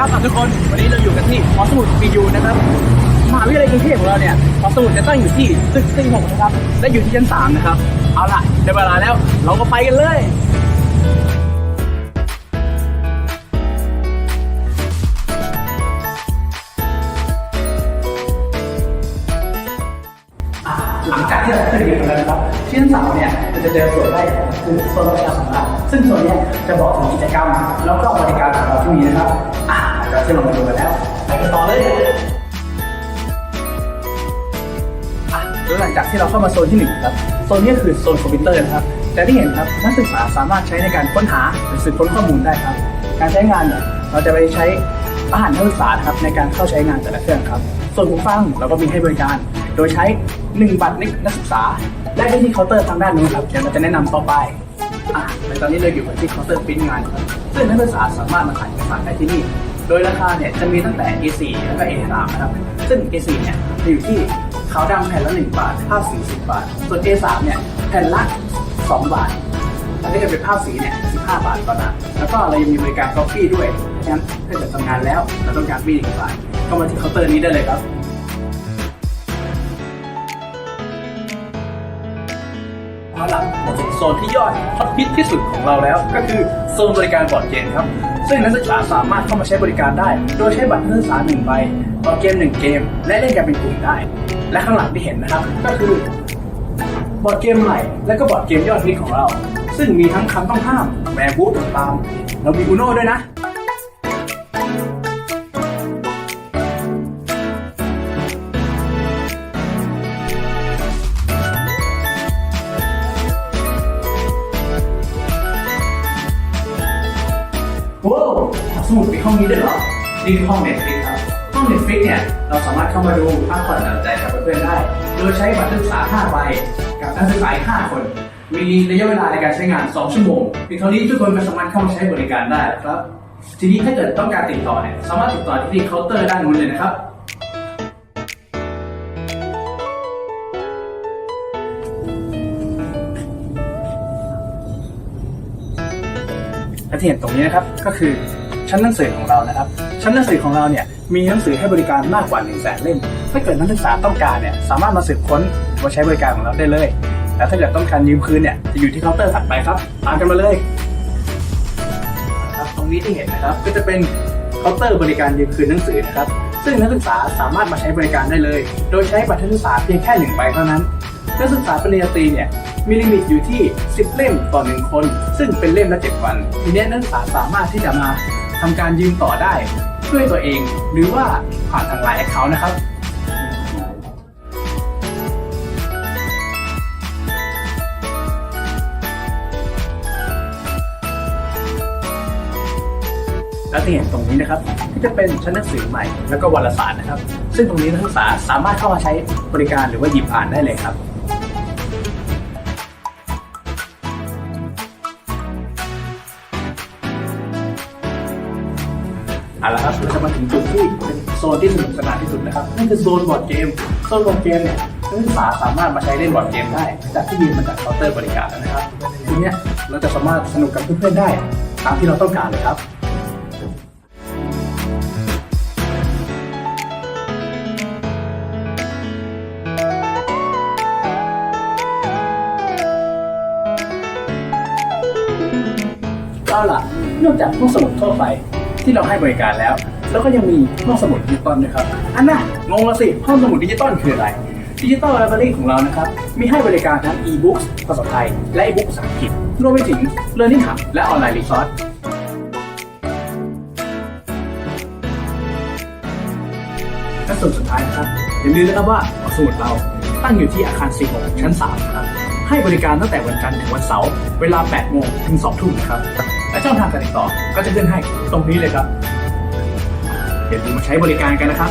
ครับทุกคนวันนี้เราอยู่กันที่หอสมุดปียูนะครับมหาวิทยาลัยกรุงเทพของเราเนี่ยหอสมุดจะตั้งอยู่ที่ตึกซิงหกนะครับและอยู่ที่ชั้นสามนะครับ เอาล่ะได้เวลาแล้วเราก็ไปกันเลยอะหลังจากที่เราขึ้นเรียนกันแล้วนะครับที่ชั้นสามเนี่ยเราจะเจอส่วนแรกคือโซนประชาสัมพันธ์ซึ่งส่วนนี้จะบอกถึงกิจกรรม แล้วก็บริการของเราที่มีนะครับอะ เราจะลงมาดูกันแล้วไปกันต่อเลยแล้วหลังจากที่เราเข้ามาโซนที่หนึ่งครับ โซนนี้คือโซนคอมพิวเตอร์นะครับแต่ที่เห็นครับนักศึกษาสามารถใช้ในการค้นหาหรือสืบค้นข้อมูลได้ครับ การใช้งานเนี่ยเราจะไปใช้อาหารนักศึกษาครับในการเข้าใช้งานแต่ละเครื่องครับ ส่วนหูฟังเราก็มีให้บริการ โดยใช้ 1 บัตรนักศึกษาและได้ที่เคาน์เตอร์ทางด้านนู้นครับเดี๋ยวเราจะแนะนำต่อไปอะในตอนนี้เราอยู่กันที่เคาน์เตอร์ปริ้นงานครับซึ่งนักศึกษาสามารถมาถ่ายเอกสารได้ที่นี่ โดยราคาเนี่ยจะมีตั้งแต่ A4 แล้วก็ A3 นะครับซึ่ง A4 เนี่ยจะอยู่ที่ขาวดำแผ่นละ 1 บาทภาพสี10 บาท ส่วน A3 เนี่ยแผ่นละ 2 บาทอันนี้จะเป็นภาพสีเนี่ย15 บาทต่อหน้แล้วก็เรายังมีบริการ coffee ด้วยฉะนั้นถ้าเกิดทำงานแล้วเราต้องการปริ้นเอกสารก็มาที่เคาน์เตอร์นี้ได้เลยครับเอาล่ะมาถึงโซนที่ยอดฮอตฮิตที่สุดของเราแล้ว ก็คือโซนบริการบอร์ดเกมครับซึ่งนักศึกษาสามารถเข้ามาใช้บริการได้ โดยใช้บัตรนักศึกษาหนึ่งใบบอร์ดเกมหนึ่งเกม และเล่นกันเป็นกลุ่มได้ และข้างหลังที่เห็นนะครับ ก็คือบอร์ดเกมใหม่ และก็บอร์ดเกมยอดฮิตของเรา ซึ่งมีทั้งคำต้องห้ามแวร์บูธต่างๆเรามีอูโน่ด้วยนะ สมุดมีห้องนี้ด้วยเหรอ นี่คือห้องเน็ตฟลิกครับ ห้องเน็ตฟลิกเนี่ยเราสามารถเข้ามาดูพักผ่อนหย่อนใจกับเพื่อนๆได้ โดยใช้บัตรนักศึกษา5ใบกับนักศึกษาอีก5คน มีระยะเวลาในการใช้งาน 2 ชั่วโมงเพียงเท่านี้ทุกคนก็สามารถเข้ามาใช้บริการได้ครับ ทีนี้ถ้าเกิดต้องการติดต่อเนี่ยสามารถติดต่อที่เคาน์เตอร์ด้านนู้นเลยนะครับและที่เห็นตรงนี้นะครับก็คือ ชั้นหนังสือของเรานะครับ ชั้นหนังสือของเราเนี่ยมีหนังสือให้บริการมากกว่า1นึ่งแสนเล่ม ถ้าเกิดนักศึกษาต้องการเนี่ยสามารถมาสืบค้นมาใช้บริการของเราได้เลยแต่ถ้าเกิดต้องการยืมคืนเนี่ยจะอยู่ที่เคาน์เตอร์ถัดไปครับตามกันมาเลยครับตรงนี้ที่เห็นนะครับก็จะเป็นเคาน์เตอร์บริการยืมคืนหนังสือนะครับซึ่งนักศึกษาสามารถมาใช้บริการได้เลย โดยใช้บัตรนักศึกษาเพียงแค่หนึ่งใบเท่านั้นนักศึกษาปริญญาตรีเนี่ยมีลิมิตอยู่ที่ 10 เล่มต่อหนึ่งคน ซึ่งเป็นเล่มละ 7 วัน ทีนี้นักศึกษาสามารถที่จะมา ทำการยืมต่อได้ด้วยตัวเอง หรือว่าผ่านทางไลน์แอคเคาท์นะครับและที่เห็นตรงนี้นะครับที่จะเป็นชั้นหนังสือใหม่ แล้วก็วารสารนะครับ ซึ่งตรงนี้นักศึกษาสามารถเข้ามาใช้บริการหรือว่าหยิบอ่านได้เลยครับ จุดที่เป็นโซนที่สนุกสนานที่สุดนะครับนั่นคือโซนบอร์ดเกมโซนบอร์ดเกมเนี่ยนักศึกษาสามารถมาใช้เล่นบอร์ดเกมได้ จากที่ยืมมาจากเคาน์เตอร์บริการนะครับทีนี้เราจะสามารถสนุกกับเพื่อนๆได้ตามที่เราต้องการเลยครับเอาล่ะนอกจากห้องสมุดทั่วไปที่เราให้บริการแล้ว แล้วก็ยังมีห้องสมุดดิจิตอลด้วยครับ อันน่ะงงละสิ ห้องสมุดดิจิตอลคืออะไร ดิจิตอลไลบรารีของเรานะครับ มีให้บริการทั้ง e-books ภาษาไทย และ e-book ภาษาอังกฤษ รวมไปถึง Learning Hub และออนไลน์รีซอสและส่วนสุดท้ายนะครับอย่าลืมนะครับว่าห้องสมุดเราตั้งอยู่ที่อาคาร46ชั้น3นะครับ ให้บริการตั้งแต่วันจันทร์ถึงวันเสาร์ เวลา 8 โมงถึง 2 ทุ่มนะครับ และช่องทางการติดต่อก็จะขึ้นให้ตรงนี้เลยครับ อย่าลืมมาใช้บริการกันนะครับ